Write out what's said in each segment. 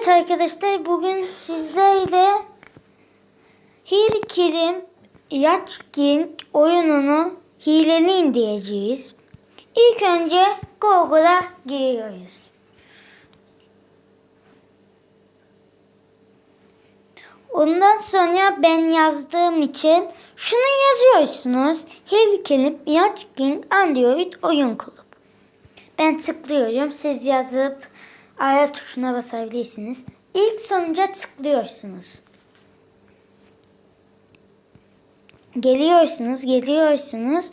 Evet arkadaşlar bugün sizlerle Hil Kilim Yatkin oyununu hileli indireceğiz. İlk önce Google'a giriyoruz. Ondan sonra ben yazdığım için şunu yazıyorsunuz. Hil Kilim Yatkin Android Oyun Kulübü. Ben tıklıyorum. Siz yazıp ara tuşuna basabilirsiniz. İlk sonuca tıklıyorsunuz. Geliyorsunuz, geliyorsunuz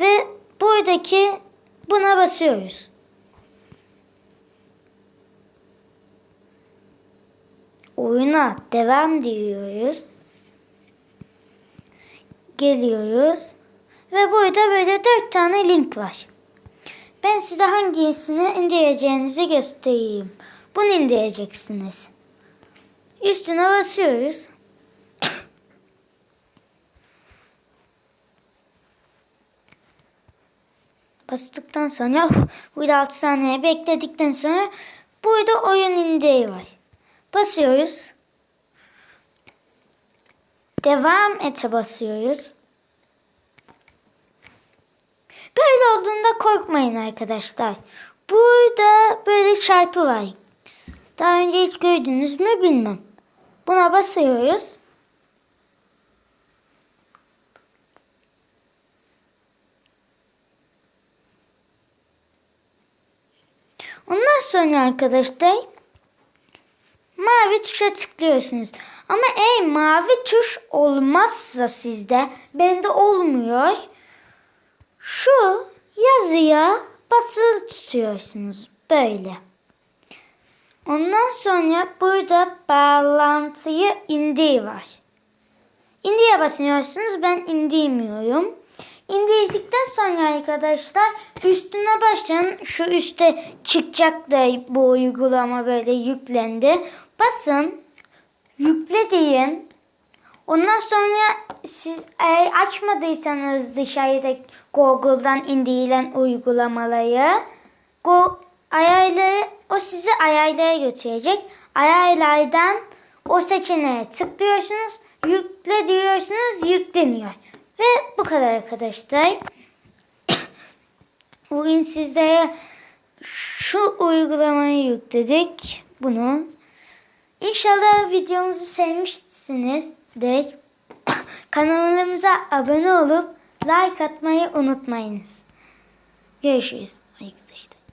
ve buradaki buna basıyoruz. Oyuna devam diyoruz. Geliyoruz. Ve burada böyle dört tane link var. Ben size hangisini indireceğinizi göstereyim. Bunu indireceksiniz. Üstüne basıyoruz. Bastıktan sonra burada 6 saniye bekledikten sonra burada oyun indir var. Basıyoruz. Devam ete basıyoruz. Böyle olduğunda korkmayın arkadaşlar. Burada böyle çarpı var. Daha önce hiç gördünüz mü bilmem. Buna basıyoruz. Ondan sonra arkadaşlar mavi tuşa tıklıyorsunuz. Ama eğer mavi tuş olmazsa sizde bende olmuyor. Şu yazıya basılı tutuyorsunuz böyle. Ondan sonra burada bağlantıyı indir var. İndiye basıyorsunuz. Ben indirmiyorum. İndirdikten sonra arkadaşlar üstüne basın. Şu üstte çıkacak da bu uygulama böyle yüklendi. Basın. Yükle deyin. Ondan sonra siz eğer açmadıysanız dışarıda Google'dan indirilen uygulamaları Go ayarları o sizi ayarlara götürecek. Ayarlardan o seçeneğe tıklıyorsunuz. Yükle diyorsunuz. Yükleniyor. Ve bu kadar arkadaşlar. Bugün sizlere şu uygulamayı yükledik. Bunu. İnşallah videomuzu sevmişsinizdir. Kanalımıza abone olup like atmayı unutmayınız. Görüşürüz arkadaşlar.